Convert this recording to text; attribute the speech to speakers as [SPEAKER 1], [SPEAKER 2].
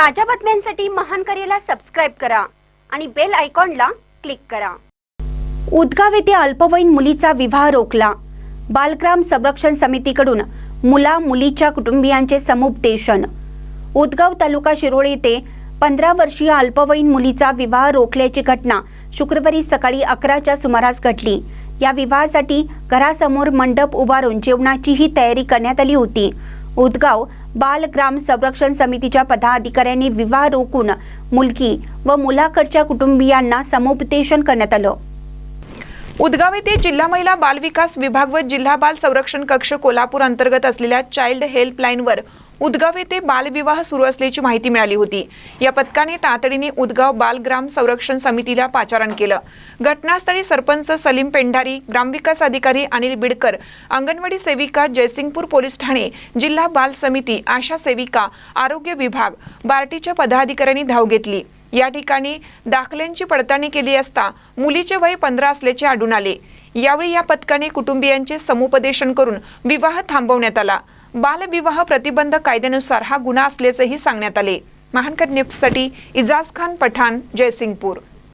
[SPEAKER 1] ताज्या बातम्यांसाठी महान करेला सबस्क्राईब करा आणि बेल आयकॉनला क्लिक करा. उदगाव येथे अल्पवयीन मुलीचा विवाह रोखला. बालग्राम संरक्षण समितीकडून मुला मुलीच्या कुटुंबियांचे समुपदेशन. उदगाव तालुका शिरोळ येथे पंधरा वर्षीय अल्पवयीन मुलीचा विवाह रोखल्याची घटना शुक्रवारी सकाळी अकराच्या सुमारास घडली. या विवाहासाठी घरासमोर मंडप उभारून जेवणाचीही तयारी करण्यात आली होती. उदगाव बाल ग्राम संरक्षण समितीच्या पदाधिकाऱ्यांनी विवाह रोखून मुलगी व मुलाकडच्या कुटुंबियांना समुपदेशन करण्यात आलं.
[SPEAKER 2] उदगाव येथे जिल्हा महिला बाल विकास विभाग व जिल्हा बाल संरक्षण कक्ष कोल्हापूर अंतर्गत असलेल्या चाइल्ड हेल्पलाईनवर उदगाव येथे बालविवाह सुरू असल्याची माहिती मिळाली होती. या पथकाने तातडीने उदगाव बालग्राम संरक्षण समितीला पाचारण केलं. घटनास्थळी सरपंच सलीम पेंढारी ग्रामविकास अधिकारी अनिल बिडकर अंगणवाडी सेविका जयसिंगपूर पोलीस ठाणे जिल्हा बाल समिती आशा सेविका आरोग्य विभाग बार्टीच्या पदाधिकाऱ्यांनी धाव घेतली. या ठिकाणी दाखल्यांची पडताळणी केली असता मुलीचे वय पंधरा असल्याचे आढळून आले. यावेळी या पथकाने कुटुंबियांचे समुपदेशन करून विवाह थांबवण्यात आला. बालविवाह प्रतिबंध कायद्यानुसार हा गुन्हा असल्याचेही सांगण्यात आले. महानकर निफ्टसाठी इजाज खान पठाण जयसिंगपूर.